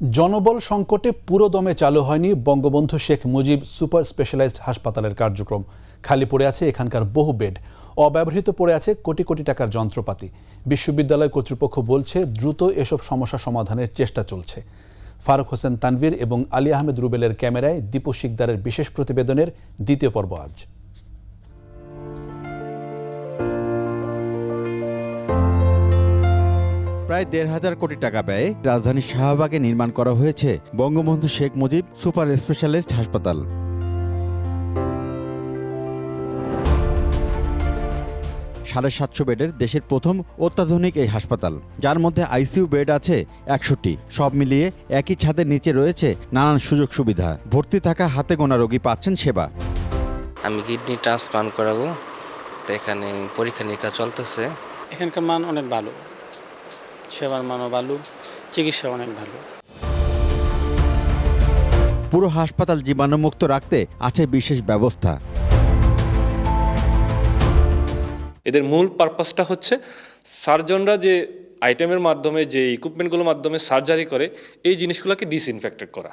জনবল সংকটে পুরোদমে চালু হয়নি বঙ্গবন্ধু শেখ মুজিব সুপার স্পেশালাইজড হাসপাতালের কার্যক্রম। খালি পড়ে আছে এখানকার বহু বেড। অব্যবহৃত পড়ে আছে কোটি কোটি টাকার যন্ত্রপাতি। বিশ্ববিদ্যালয় কর্তৃপক্ষ বলছে দ্রুত এসব সমস্যা সমাধানের চেষ্টা চলছে। ফারুক হোসেন তানভীর এবং আলী আহমেদ রুবেলের ক্যামেরায় দীপু শিকদারের বিশেষ প্রতিবেদনের দ্বিতীয় পর্ব আজ। প্রায় দেড় হাজার কোটি টাকা ব্যয়ে রাজধানীর শাহবাগে নির্মাণ করা হয়েছে বঙ্গবন্ধু শেখ মুজিব সুপার স্পেশালিস্ট হাসপাতাল। সাড়ে সাতশো বেডের দেশের প্রথম অত্যাধুনিক এই হাসপাতাল যার মধ্যে আইসিইউ বেড আছে একশোটি সব মিলিয়ে একই ছাদের নিচে রয়েছে নানান সুযোগ সুবিধা। ভর্তি থাকা হাতে গোনা রোগী পাচ্ছেন সেবা। আমি কিডনি ট্রান্সপ্লান্ট করাবো তো এখানে পরীক্ষা নিরীক্ষা চলতেছে। এখানকার মান অনেক ভালো। সেবার মানও ভালো চিকিৎসা অনেক ভালো। পুরো হাসপাতাল জীবাণুমুক্ত রাখতে আছে বিশেষ ব্যবস্থা। এদের মূল পারপাসটা হচ্ছে সার্জনরা যে আইটেমের মাধ্যমে যে ইকুইপমেন্টগুলোর মাধ্যমে সার্জারি করে এই জিনিসগুলোকে ডিসইনফেক্টেড করা।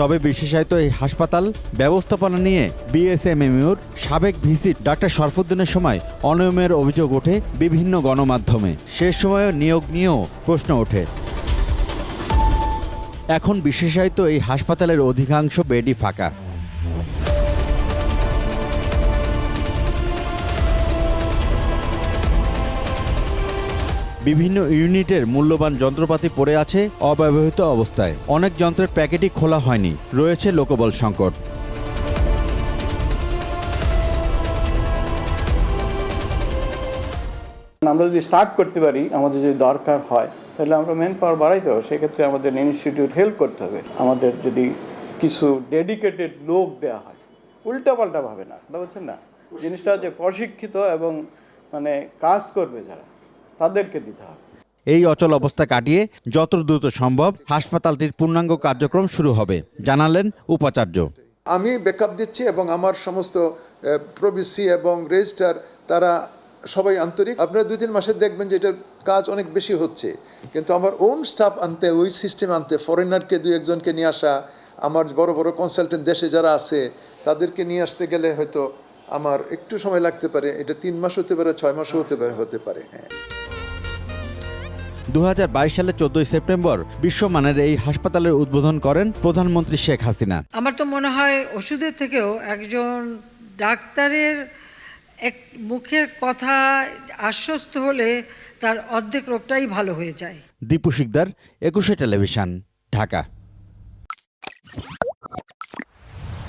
তবে বিশেষায়িত এই হাসপাতাল ব্যবস্থাপনা নিয়ে বিএসএমএমইউর সাবেক ভিসিট ডাক্তার শরফুদ্দিনের সময় অনিয়মের অভিযোগ ওঠে বিভিন্ন গণমাধ্যমে। সে সময়ে নিয়োগ নিয়েও প্রশ্ন ওঠে। এখন বিশেষায়িত এই হাসপাতালের অধিকাংশ বেডই ফাঁকা। বিভিন্ন ইউনিটের মূল্যবান যন্ত্রপাতি পড়ে আছে অব্যবহৃত অবস্থায়। অনেক যন্ত্রের প্যাকেটই খোলা হয়নি। রয়েছে লোকবল সংকট। আমরা যদি স্টার্ট করতে পারি, আমাদের যদি দরকার হয়, তাহলে আমরা মেন পাওয়ার বাড়াইতে হবে। সেক্ষেত্রে আমাদের ইনস্টিটিউট হেল্প করতে হবে। আমাদের যদি কিছু ডেডিকেটেড লোক দেওয়া হয়, উল্টাপাল্টা ভাবে না কথা বলছেন না? জিনিসটা হচ্ছে প্রশিক্ষিত এবং মানে কাজ করবে যারা। তাদেরকে দিতে হবে। এই অচল অবস্থা কাটিয়ে যত দ্রুত সম্ভব হাসপাতালটির পূর্ণাঙ্গ কার্যক্রম শুরু হবে জানালেন উপাচার্য। আমি ব্যাকআপ দিচ্ছি এবং আমার সমস্ত প্রবিসি এবং রেজিস্টার তারা সবাই আন্তরিক। আপনারা দুই তিন মাসে দেখবেন যে এটার কাজ অনেক বেশি হচ্ছে। কিন্তু আমার ওন স্টাফ আনতে ওই সিস্টেম আনতে ফরেনারকে দুই একজনকে নিয়ে আসা আমার বড় বড় কনসালটেন্ট দেশে যারা আছে তাদেরকে নিয়ে আসতে গেলে হয়তো আমার একটু সময় লাগতে পারে। এটা তিন মাস হতে পারে ছয় মাসও হতে পারে হতে পারে হ্যাঁ। দু হাজার বাইশ সালে চোদ্দই সেপ্টেম্বর বিশ্বমানের এই হাসপাতালের উদ্বোধন করেন প্রধানমন্ত্রী শেখ হাসিনা। আমার তো মনে হয় ওষুধের থেকেও একজন ডাক্তারের এক মুখের কথা আশ্বস্ত হলে তার অর্ধেক রোগটাই ভালো হয়ে যায়। দীপু শিকদার একুশে টেলিভিশন ঢাকা।